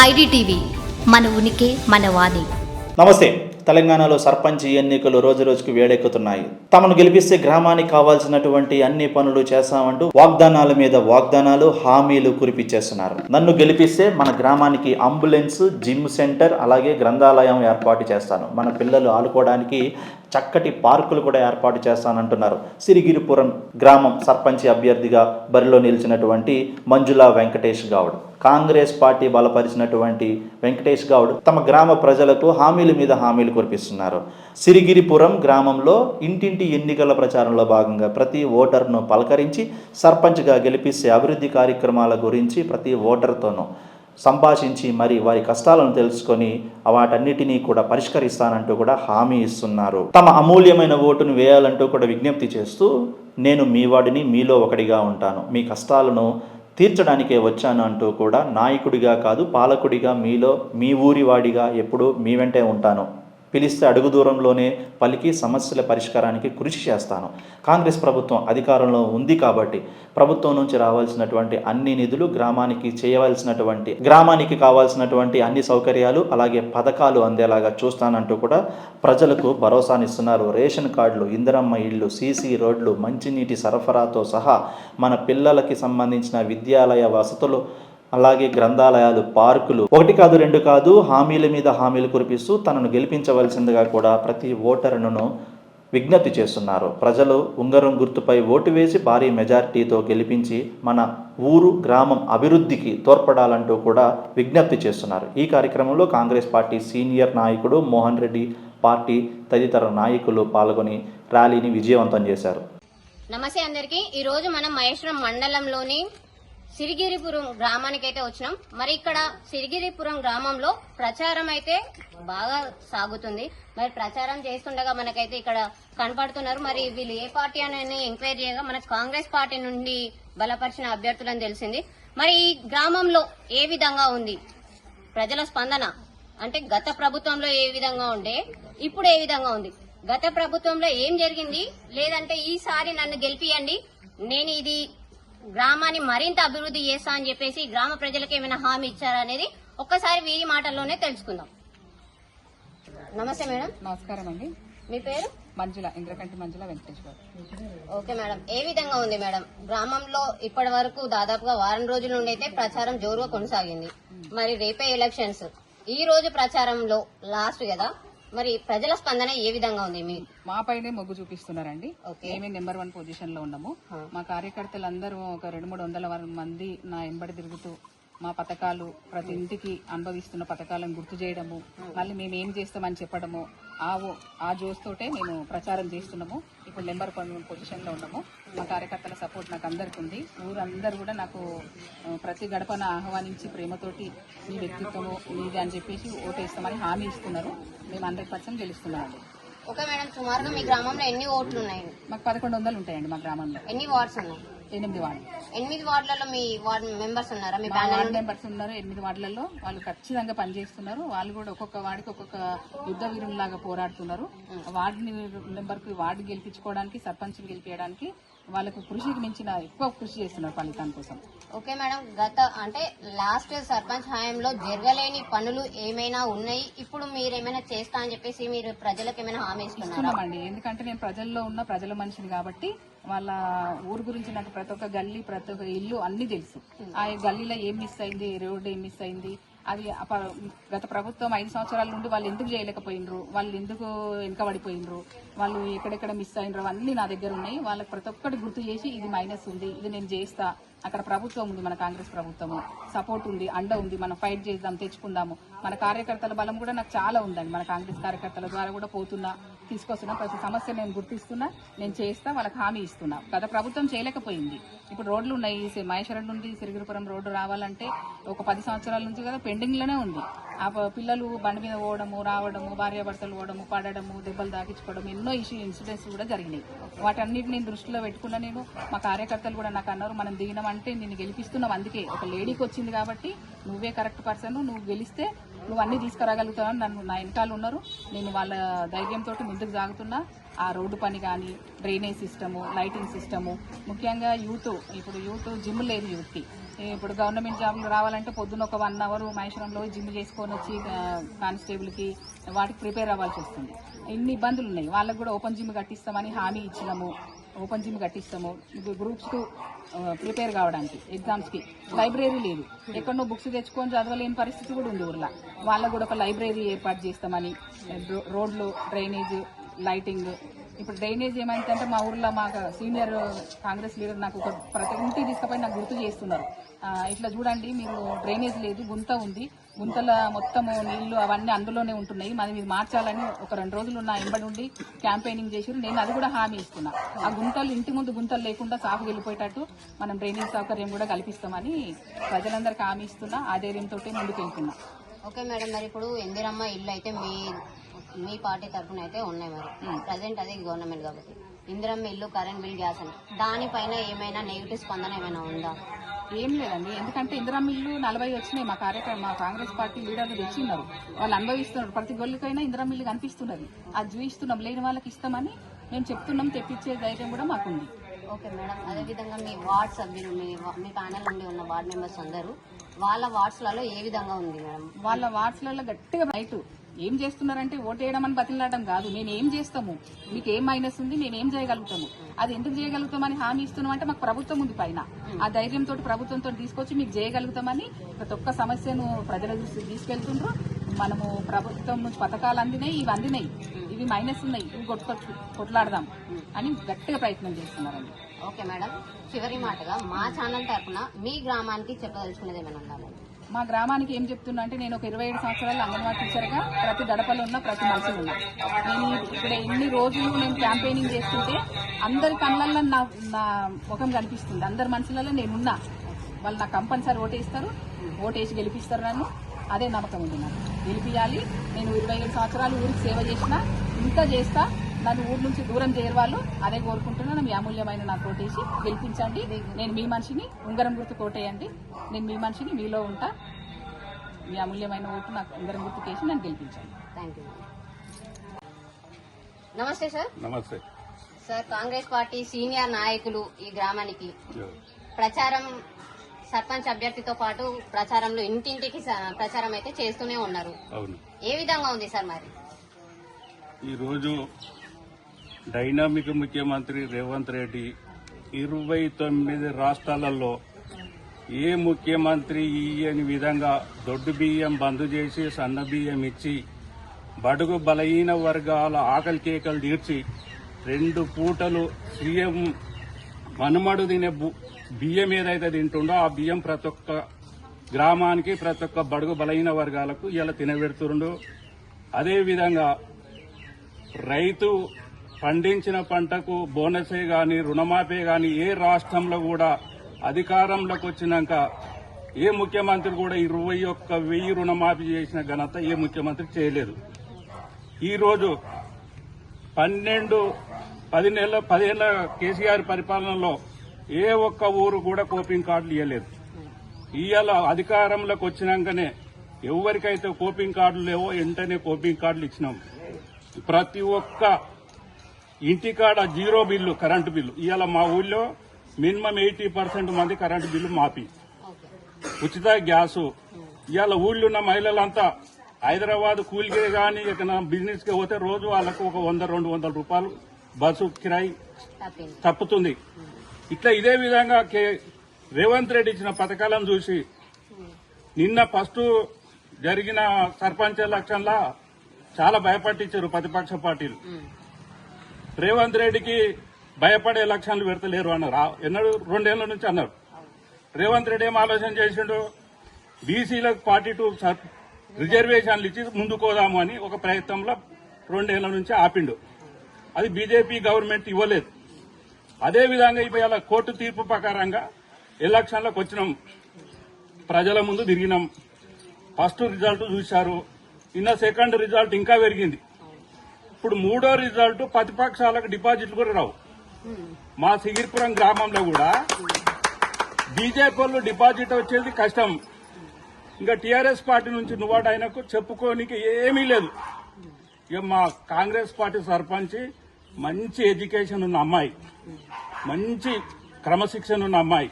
IDTV మన ఉనికి మన వాణి. నమస్తే. తెలంగాణలో సర్పంచ్ ఎన్నికలు రోజు రోజుకు వేడెక్కుతున్నాయి. తమను గెలిపిస్తే గ్రామానికి కావాల్సినటువంటి అన్ని పనులు చేస్తామంటూ వాగ్దానాల మీద వాగ్దానాలు హామీలు కురిపించేస్తున్నారు నన్ను గెలిపిస్తే మన గ్రామానికి అంబులెన్స్ జిమ్ సెంటర్ అలాగే గ్రంథాలయం ఏర్పాటు చేస్తాను. మన పిల్లలు ఆడుకోవడానికి చక్కటి పార్కులు కూడా ఏర్పాటు చేస్తానంటున్నారు. సిరిగిరిపురం గ్రామం సర్పంచి అభ్యర్థిగా బరిలో నిలిచినటువంటి మంజుల వెంకటేష్ గౌడ్. కాంగ్రెస్ పార్టీ బలపరిచినటువంటి వెంకటేష్ గౌడ్ తమ గ్రామ ప్రజలకు హామీల మీద హామీలు కురిపిస్తున్నారు. సిరిగిరిపురం గ్రామంలో ఇంటింటి ఎన్నికల ప్రచారంలో భాగంగా ప్రతి ఓటర్ను పలకరించి సర్పంచ్గా గెలిపిస్తే అభివృద్ధి కార్యక్రమాల గురించి ప్రతి ఓటర్తోనూ సంభాషించి మరి వారి కష్టాలను తెలుసుకొని వాటన్నిటినీ కూడా పరిష్కరిస్తానంటూ కూడా హామీ ఇస్తున్నారు. తమ అమూల్యమైన ఓటును వేయాలంటూ కూడా విజ్ఞప్తి చేస్తూ నేను మీ వాడిని మీలో ఒకడిగా ఉంటాను. మీ కష్టాలను తీర్చడానికే వచ్చాను అంటూ కూడా నాయకుడిగా కాదు పాలకుడిగా మీలో మీ ఊరి వాడిగా ఎప్పుడూ మీ వెంటే ఉంటాను. పిలిస్తే అడుగు దూరంలోనే పలికి సమస్యల పరిష్కారానికి కృషి చేస్తాను. కాంగ్రెస్ ప్రభుత్వం అధికారంలో ఉంది కాబట్టి ప్రభుత్వం నుంచి రావాల్సినటువంటి అన్ని నిధులు గ్రామానికి చేయవలసినటువంటి గ్రామానికి కావాల్సినటువంటి అన్ని సౌకర్యాలు అలాగే పథకాలు అందేలాగా చూస్తానంటూ కూడా ప్రజలకు భరోసానిస్తున్నారు. రేషన్ కార్డులు ఇందిరమ్మ ఇళ్ళు సీసీ రోడ్లు మంచినీటి సరఫరాతో సహా మన పిల్లలకి సంబంధించిన విద్యాలయ వసతులు అలాగే గ్రంథాలయాలు పార్కులు. ఒకటి కాదు రెండు కాదు హామీల మీద హామీలు కురిపిస్తూ తనను గెలిపించవలసిందిగా కూడా ప్రతి ఓటరును విజ్ఞప్తి చేస్తున్నారు. ప్రజలు ఉంగరం గుర్తుపై ఓటు వేసి భారీ మెజారిటీతో గెలిపించి మన ఊరు గ్రామం అభివృద్ధికి తోడ్పడాలంటూ కూడా విజ్ఞప్తి చేస్తున్నారు. ఈ కార్యక్రమంలో కాంగ్రెస్ పార్టీ సీనియర్ నాయకుడు మోహన్ రెడ్డి పార్టీ తదితర నాయకులు పాల్గొని ర్యాలీని విజయవంతం చేశారు. నమస్తే అందరికీ. ఈ రోజు మనం మహేశ్వరం మండలంలోని సిరిగిరిపురం గ్రామానికి అయితే వచ్చినాం. మరి ఇక్కడ సిరిగిరిపురం గ్రామంలో ప్రచారం అయితే బాగా సాగుతుంది. మరి ప్రచారం చేస్తుండగా మనకైతే ఇక్కడ కనపడుతున్నారు. మరి వీళ్ళు ఏ పార్టీ అని ఎంక్వైరీ చేయగా మనకు కాంగ్రెస్ పార్టీ నుండి బలపరిచిన అభ్యర్థులని తెలిసింది. మరి ఈ గ్రామంలో ఏ విధంగా ఉంది? ప్రజల స్పందన? అంటే గత ప్రభుత్వంలో ఏ విధంగా ఉండే ఇప్పుడు ఏ విధంగా ఉంది? గత ప్రభుత్వంలో ఏం జరిగింది? లేదంటే ఈసారి నన్ను గెలిపియండి. నేను ఇది గ్రామాన్ని మరింత అభివృద్ధి చేస్తా అని చెప్పేసి గ్రామ ప్రజలకు ఏమైనా హామీ ఇచ్చారా అనేది ఒక్కసారి వీరి మాటల్లోనే తెలుసుకుందాం. నమస్తే మేడం. నమస్కారం అండి. మీ పేరు? Manjula Indrakanti Manjula Venkateshwar okay madam. ఏ విధంగా ఉంది మేడం? గ్రామంలో ఇప్పటి వరకు దాదాపుగా వారం రోజుల నుండి అయితే ప్రచారం జోరుగా కొనసాగింది. మరి రేపే ఎలక్షన్స్. ఈ రోజు ప్రచారంలో లాస్ట్ కదా? మరి ప్రజల స్పందన ఏ విధంగా ఉంది మీ పైనే మొగ్గు చూపిస్తున్నారండి. మేమే నెంబర్ వన్ పొజిషన్లో ఉన్నాము. మా కార్యకర్తలందరూ ఒక రెండు మూడు వందల మంది నా ఎంబడి తిరుగుతూ మా పథకాలు ప్రతి ఇంటికి అనుభవిస్తున్న పథకాలను గుర్తు చేయడము మళ్ళీ మేము ఏం చేస్తామని చెప్పడము ఆ ఆ జోస్తోటే మేము ప్రచారం చేస్తున్నాము. ఇప్పుడు నెంబర్ వన్ పొజిషన్లో ఉన్నాము. మా కార్యకర్తల సపోర్ట్ నాకు అందరికి ఉంది. ఊరందరూ కూడా నాకు ప్రతి గడపన ఆహ్వానించి ప్రేమతోటి మీ వ్యక్తిత్వము మీది అని చెప్పేసి ఓటేస్తామని హామీ ఇస్తున్నారు. మేము హండ్రెడ్ పర్సెంట్ గెలుస్తున్నామండి. ఓకే మేడం సుమారుగా మీ గ్రామంలో ఎన్ని ఓట్లు ఉన్నాయి మాకు పదకొండు వందలు ఉంటాయండి మా గ్రామంలో. ఎన్ని వార్డ్స్ ఉన్నాయి? ఎనిమిది వార్డు ఎనిమిది వార్డులలో మీ వార్డ్ మెంబర్స్ ఉన్నారా? మీ వార్డు మెంబర్స్? ఉన్నారు ఎనిమిది వార్డులలో. వాళ్ళు ఖచ్చితంగా పనిచేస్తున్నారు. వాళ్ళు కూడా ఒక్కొక్క వార్డుకి ఒక్కొక్క యుద్ధ వీరులాగా పోరాడుతున్నారు. వార్డుని మెంబర్కి వార్డు గెలిపించుకోవడానికి సర్పంచ్ గెలిపించడానికి వాళ్ళకు కృషికి మించిన ఎక్కువ కృషి చేస్తున్నారు ఫలితం కోసం. ఓకే మేడం గత అంటే లాస్ట్ సర్పంచ్ హయాంలో జరగలేని పనులు ఏమైనా ఉన్నాయి? ఇప్పుడు మీరు ఏమైనా చేస్తా అని చెప్పేసి మీరు ప్రజలకు ఏమైనా హామీ ఇస్తున్నామండి. ఎందుకంటే నేను ప్రజల్లో ఉన్న ప్రజల మనిషిని కాబట్టి వాళ్ళ ఊరు గురించి నాకు ప్రతి ఒక్క గల్లీ ప్రతి ఒక్క ఇల్లు అన్ని తెలుసు. ఆ గల్లీలో ఏం మిస్ అయింది? రోడ్డు ఏం మిస్ అయింది? అది గత ప్రభుత్వం ఐదు సంవత్సరాల నుండి వాళ్ళు ఎందుకు చేయలేకపోయినరు? వాళ్ళు ఎందుకు వెనకబడిపోయినరు వాళ్ళు ఎక్కడెక్కడ మిస్ అయినరు? అవన్నీ నా దగ్గర ఉన్నాయి. వాళ్ళకి ప్రతి ఒక్కటి గుర్తు చేసి ఇది మైనస్ ఉంది. ఇది నేను చేస్తా. అక్కడ ప్రభుత్వం ఉంది మన కాంగ్రెస్ ప్రభుత్వము సపోర్ట్ ఉంది అండ ఉంది. మనం ఫైట్ చేద్దాం తెచ్చుకుందాము. మన కార్యకర్తల బలం కూడా నాకు చాలా ఉందండి. మన కాంగ్రెస్ కార్యకర్తల ద్వారా కూడా పోతున్నా తీసుకొస్తున్నా. ప్రతి సమస్య నేను గుర్తిస్తున్నా. నేను చేస్తా వాళ్ళకి హామీ ఇస్తున్నా. గత ప్రభుత్వం చేయలేకపోయింది. ఇప్పుడు రోడ్లు ఉన్నాయి. సి- మహేశ్వరం నుండి సిరిగిరిపురం రోడ్డు రావాలంటే ఒక పది సంవత్సరాల నుంచి కదా పెండింగ్లోనే ఉంది. ఆ పిల్లలు బండి మీద పోవడము రావడము భార్యాభర్తలు పోవడము పడడము దెబ్బలు తాకించుకోవడం ఎన్నో ఇష్యూ ఇన్సిడెంట్స్ కూడా జరిగినాయి. వాటన్నిటిని నేను దృష్టిలో పెట్టుకున్న నేను. మా కార్యకర్తలు కూడా నాకు అన్నారు మనం దిగినామంటే నేను గెలిపిస్తున్నాం. అందుకే ఒక లేడీకి వచ్చింది కాబట్టి నువ్వే కరెక్ట్ పర్సన్ నువ్వు గెలిస్తే నువ్వు అన్నీ తీసుకురాగలుగుతావు నన్ను నా వెనకాల ఉన్నారు. నేను వాళ్ళ ధైర్యంతో ముందుకు సాగుతున్నా. ఆ రోడ్డు పని కానీ డ్రైనేజ్ సిస్టము లైటింగ్ సిస్టము ముఖ్యంగా యూత్. ఇప్పుడు యూత్ జిమ్ లేదు యూత్కి ఇప్పుడు గవర్నమెంట్ జాబ్లు రావాలంటే పొద్దున్న ఒక వన్ అవర్ మహేశ్వరంలో జిమ్ చేసుకొని వచ్చి కానిస్టేబుల్కి వాటికి ప్రిపేర్ అవ్వాల్సి వస్తుంది. ఇన్ని ఇబ్బందులు ఉన్నాయి? వాళ్ళకి కూడా ఓపెన్ జిమ్ కట్టిస్తామని హామీ ఇచ్చినాము. ఓపెన్ జిమ్ కట్టిస్తాము. గ్రూప్స్కు ప్రిపేర్ కావడానికి ఎగ్జామ్స్కి లైబ్రరీ లేదు. ఎక్కడో బుక్స్ తెచ్చుకొని చదవలేని పరిస్థితి కూడా ఉంది ఊర్లో. వాళ్ళకు కూడా ఒక లైబ్రరీ ఏర్పాటు చేస్తామని రోడ్లు డ్రైనేజ్ లైటింగ్ ఇప్పుడు డ్రైనేజ్ ఏమైందంటే మా ఊర్లో మా సీనియర్ కాంగ్రెస్ లీడర్ నాకు ఒక ప్రతి ఇంటికి తీసుకుపోయి నాకు గుర్తు చేస్తున్నారు. ఇట్లా చూడండి మీరు డ్రైనేజ్ లేదు గుంత ఉంది. గుంతల మొత్తము నీళ్ళు అవన్నీ అందులోనే ఉంటున్నాయి. మరి మీరు మార్చాలని ఒక రెండు రోజులు నా ఎంబడి ఉండి క్యాంపెయినింగ్ చేసి నేను అది కూడా హామీ ఇస్తున్నా. ఆ గుంతలు ఇంటి ముందు గుంతలు లేకుండా సాగు వెళ్ళిపోయేటట్టు మనం డ్రైనేజ్ సౌకర్యం కూడా కల్పిస్తామని ప్రజలందరికీ హామీ ఇస్తున్నా. ఆ ధైర్యంతో ముందుకు వెళ్తున్నా ఓకే మేడం మరి ఇప్పుడు ఎందిరమ్మ ఇల్లు అయితే మీ మీ పార్టీ తరఫున అయితే ఉన్నాయి మరి. ప్రజెంట్ అది గవర్నమెంట్ కాబట్టి. ఇందిరమ్మ ఇల్లు కరెంట్ బిల్ గ్యాస్ అని. దానిపైన ఏమైనా నెగిటివ్ స్పందన ఏమైనా ఉందా? ఏం లేదండి. ఎందుకంటే ఇందిరా మిల్లు నలభై వచ్చినాయి. మా కార్యక్రమ మా కాంగ్రెస్ పార్టీ లీడర్లు తెచ్చిన్నారు. వాళ్ళు అనుభవిస్తున్నారు. ప్రతి గొల్లికైనా ఇందిరా మిల్లు కనిపిస్తున్నది. అది చూపిస్తున్నాం లేని వాళ్ళకి ఇస్తామని మేము చెప్తున్నాం. తెప్పించే ధైర్యం కూడా మాకుంది. Okay madam. అదేవిధంగా మీ వార్డ్ సభ్యులు మీ మీ ప్యానల్ నుండి ఉన్న వార్డ్ మెంబర్స్ అందరూ వాళ్ళ వార్డ్స్లలో ఏ విధంగా ఉంది మేడం? వాళ్ళ వార్డ్స్లలో గట్టిగా రైట్ ఏం చేస్తున్నారంటే ఓటేయడం అని బతిలాడడం కాదు. మేమేం చేస్తాము? మీకు ఏం మైనస్ ఉంది? మేమేం చేయగలుగుతాము? అది ఎందుకు చేయగలుగుతామని హామీ ఇస్తున్నాం అంటే మాకు ప్రభుత్వం ఉంది పైన. ఆ ధైర్యంతో ప్రభుత్వంతో తీసుకొచ్చి మీకు చేయగలుగుతామని ప్రతి ఒక్క సమస్యను ప్రజల దృష్టికి తీసుకెళ్తుండ్రు. మనము ప్రభుత్వం నుంచి పథకాలు అందినాయి. ఇవి అందినాయి. ఇవి మైనస్ ఉన్నాయి. ఇవి కొట్టుకొచ్చు కొట్లాడదాం అని గట్టిగా ప్రయత్నం చేస్తున్నారండి. Okay madam. చివరి మాటగా మా ఛానల్ తరఫున మీ గ్రామానికి చెప్పదలుచుకునేది ఏమైనా ఉందా మా గ్రామానికి ఏం చెప్తున్నా అంటే నేను ఒక ఇరవై ఏడు సంవత్సరాలు అంగన్వాడీ టీచర్గా ప్రతి గడపలో ఉన్న ప్రతి మనిషి ఉన్నా. నేను ఇక్కడ ఎన్ని రోజులు నేను క్యాంపెయినింగ్ చేస్తుంటే అందరి కళ్ళల్లో నా నా ముఖం కనిపిస్తుంది. అందరి మనుషులలో నేనున్నా వాళ్ళు నాకు కంపల్సరీ ఓటేస్తారు. ఓటేసి గెలిపిస్తారు నన్ను. అదే నమ్మకం ఉంది నాకు. గెలిపించాలి నేను ఇరవై ఏడు సంవత్సరాలు ఊరికి సేవ చేసిన ఇంకా చేస్తా నన్ను ఊరు నుంచి దూరం చేయరు వాళ్ళు. అదే కోరుకుంటున్నాను మీ అమూల్యమైన నాకు ఓటేసి గెలిపించండి. నేను మీ మనిషిని ఉంగరం గుర్తు కోటేయండి. నేను మీ మనిషిని మీలో ఉంటా. మీ అమూల్యమైన ఓటు నాకు ఉంగరం గుర్తుకేసి నన్ను గెలిపించండి. థ్యాంక్ యూ నమస్తే సార్. నమస్తే. సార్ కాంగ్రెస్ పార్టీ సీనియర్ నాయకులు ఈ గ్రామానికి ప్రచారం సర్పంచ్ అభ్యర్థితో పాటు ప్రచారంలో ఇంటింటికి స- ప్రచారం అయితే చేస్తూనే ఉన్నారు. అవును. ఏ విధంగా ఉంది సార్ మరి? ఈరోజు డైనామిక్ ముఖ్యమంత్రి రేవంత్ రెడ్డి ఇరవై తొమ్మిది రాష్ట్రాలలో ఏ ముఖ్యమంత్రి ఇయ్యని విధంగా దొడ్డు బియ్యం బంద్ చేసి సన్న బియ్యం ఇచ్చి బడుగు బలహీన వర్గాల ఆకలి కేకలు తీర్చి రెండు పూటలు సీఎం మనుమడు తినే బియ్యం ఏదైతే తింటుండో ఆ బియ్యం ప్రతి ఒక్క గ్రామానికి ప్రతి ఒక్క బడుగు బలహీన వర్గాలకు ఇలా తినబెడుతుండు. అదేవిధంగా రైతు పండించిన పంటకు బోనసే గాని రుణమాఫీ గాని ఏ రాష్ట్రంలో కూడా అధికారంలోకి వచ్చినాక ఏ ముఖ్యమంత్రి కూడా ఇరవై ఒక్క వెయ్యి రుణమాఫీ చేసిన ఘనత ఏ ముఖ్యమంత్రి చేయలేదు. ఈరోజు పన్నెండు పది నెలల పదేళ్ళ కేసీఆర్ పరిపాలనలో ఏ ఒక్క ఊరు కూడా కోపింగ్ కార్డులు ఇవ్వలేదు ఇవాళ అధికారంలోకి వచ్చినాకనే ఎవరికైతే కోపింగ్ కార్డులు లేవో వెంటనే కోపింగ్ కార్డులు ఇచ్చినాం. ప్రతి ఒక్క ఇంటికాడ జీరో బిల్లు కరెంటు బిల్లు. ఇవాళ మా ఊళ్ళో మినిమం ఎయిటీ పర్సెంట్ మంది కరెంటు బిల్లు మాపి. ఉచిత గ్యాసు. ఇవాళ ఊళ్ళో ఉన్న మహిళలంతా హైదరాబాద్ కూలికే కానీ ఇక్కడ బిజినెస్కి పోతే రోజు వాళ్ళకు ఒక వంద రెండు వందల రూపాయలు బస్సు కిరాయి తప్పుతుంది. ఇట్లా ఇదే విధంగా కే- రేవంత్ రెడ్డి ఇచ్చిన పథకాలను చూసి నిన్న ఫస్ట్ జరిగిన సర్పంచ్ ఎలక్షన్లా చాలా భయపట్టించారు ప్రతిపక్ష పార్టీలు. రేవంత్ రెడ్డికి భయపడే ఎలక్షన్లు పెడతలేరు అన్నారు. ఎన్నడు రెండేళ్ళ నుంచి అన్నారు. రేవంత్ రెడ్డి ఏం ఆలోచన చేసిండు? బీసీలకు ఫార్టీ టూ రిజర్వేషన్లు ఇచ్చి ముందుకోదాము అని ఒక ప్రయత్నంలో రెండేళ్ళ నుంచి ఆపిండు. అది బీజేపీ గవర్నమెంట్ ఇవ్వలేదు. అదే విధంగా ఇవాళ కోర్టు తీర్పు ప్రకారంగా ఎలక్షన్లకు వచ్చినాం. ప్రజల ముందు తిరిగినాం. ఫస్ట్ రిజల్ట్ చూశారు. ఇన్న సెకండ్ రిజల్ట్ ఇంకా పెరిగింది. ఇప్పుడు మూడో రిజల్ట్ ప్రతిపక్షాలకు డిపాజిట్లు కూడా రావు. మా సిగిరిపురం గ్రామంలో కూడా బీజేపీ వాళ్ళు డిపాజిట్ వచ్చేది కష్టం. ఇంకా టీఆర్ఎస్ పార్టీ నుంచి నువ్వాట ఆయనకు చెప్పుకోనికి ఏమీ లేదు. ఇక మా కాంగ్రెస్ పార్టీ సర్పంచ్ మంచి ఎడ్యుకేషన్ ఉన్న అమ్మాయి. మంచి క్రమశిక్షణ ఉన్న అమ్మాయి.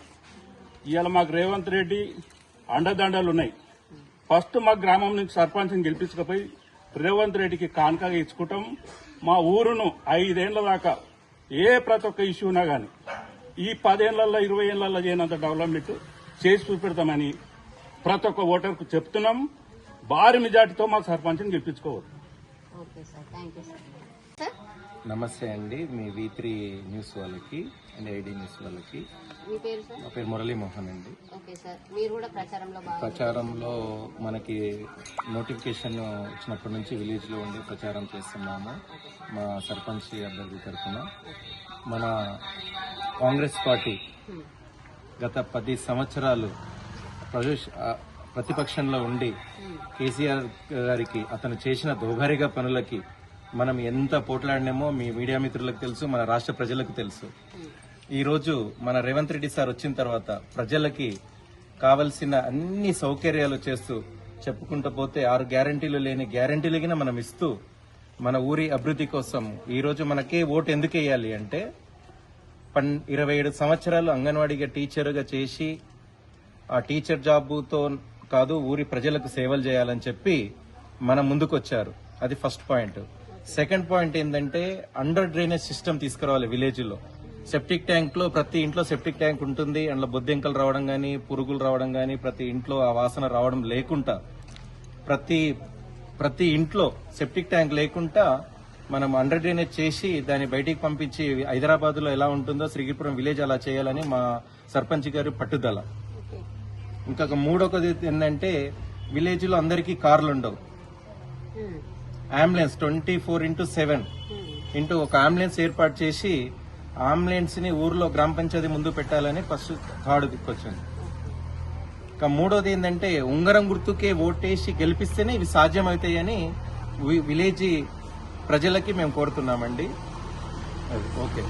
ఇవాళ మాకు రేవంత్ రెడ్డి అండదండలు ఉన్నాయి ఫస్ట్ మా గ్రామం నుంచి సర్పంచ్ని గెలిపించకపోయి రేవంత్ రెడ్డికి కానుకగా ఇచ్చుకుంటాం. మా ఊరును ఐదేళ్ళ దాకా ఏ ప్రతి ఒక్క ఇష్యూనా కానీ ఈ పదేళ్ళలో ఇరవై ఏళ్ళలో చేయనంత డెవలప్మెంట్ చేసి చూపెడతామని ప్రతి ఒక్క ఓటర్కు చెప్తున్నాం. భారీ మెజార్టీతో మా సర్పంచ్ని గెలిపించుకోవద్దు. నమస్తే అండి. మీ వి త్రీ న్యూస్ వాళ్ళకి అండ్ ఐడి న్యూస్ వాళ్ళకి. మీ పేరు సార్? నా పేరు మురళీ మోహన్ అండి. Okay sir. మీరు కూడా ప్రచారంలో బాగా ప్రచారంలో మనకి నోటిఫికేషన్ వచ్చినప్పటి నుంచి విలేజ్లో ఉండి ప్రచారం చేస్తున్నాము. మా సర్పంచ్ అభ్యర్థి తరఫున. మన కాంగ్రెస్ పార్టీ గత పది సంవత్సరాలు ప్రజ- ఆ, ప్రతిపక్షంలో ఉండి కేసీఆర్ గారికి అతను చేసిన దోభారిగా పనులకి మనం ఎంత పోట్లాడినామో మీ మీడియా మిత్రులకు తెలుసు మన రాష్ట్ర ప్రజలకు తెలుసు. ఈరోజు మన రేవంత్ రెడ్డి సార్ వచ్చిన తర్వాత ప్రజలకి కావలసిన అన్ని సౌకర్యాలు చేస్తూ చెప్పుకుంటూ పోతే ఆరు గ్యారంటీలు లేని గ్యారంటీలు మనం ఇస్తూ మన ఊరి అభివృద్ధి కోసం ఈరోజు మనకే ఓటు ఎందుకు వేయాలి అంటే పన్ ఇరవై ఏడు సంవత్సరాలు అంగన్వాడీగా టీచర్గా చేసి ఆ టీచర్ జాబుతో కాదు ఊరి ప్రజలకు సేవలు చేయాలని చెప్పి మన ముందుకొచ్చారు. అది ఫస్ట్ పాయింట్. సెకండ్ పాయింట్ ఏంటంటే అండర్ డ్రైనేజ్ సిస్టమ్ తీసుకురావాలి విలేజ్లో సెప్టిక్ ట్యాంక్లో ప్రతి ఇంట్లో సెప్టిక్ ట్యాంక్ ఉంటుంది. అందులో బొద్దింకలు రావడం గానీ పురుగులు రావడం గానీ ప్రతి ఇంట్లో ఆ వాసన రావడం లేకుండా ప్రతి ప్రతి ఇంట్లో సెప్టిక్ ట్యాంక్ లేకుండా మనం అండర్ డ్రైనేజ్ చేసి దాన్ని బయటికి పంపించి హైదరాబాద్లో ఎలా ఉంటుందో శ్రీగిరిపురం విలేజ్ అలా చేయాలని మా సర్పంచ్ గారి పట్టుదల. ఇంకొక మూడొకది ఏంటంటే విలేజ్లో అందరికీ కార్లు ఉండవు ambulance twenty four into seven into ఒక అంబులెన్స్ ఏర్పాటు చేసి అంబులెన్స్ని ఊర్లో గ్రామ పంచాయతీ ముందు పెట్టాలని ఫస్ట్ థర్డ్ దిక్కొచ్చింది. ఇక మూడోది ఏంటంటే ఉంగరం గుర్తుకే ఓటేసి గెలిపిస్తేనే ఇవి సాధ్యమవుతాయని వి- విలేజ్ ప్రజలకి మేము కోరుతున్నామండి. అది ఓకే.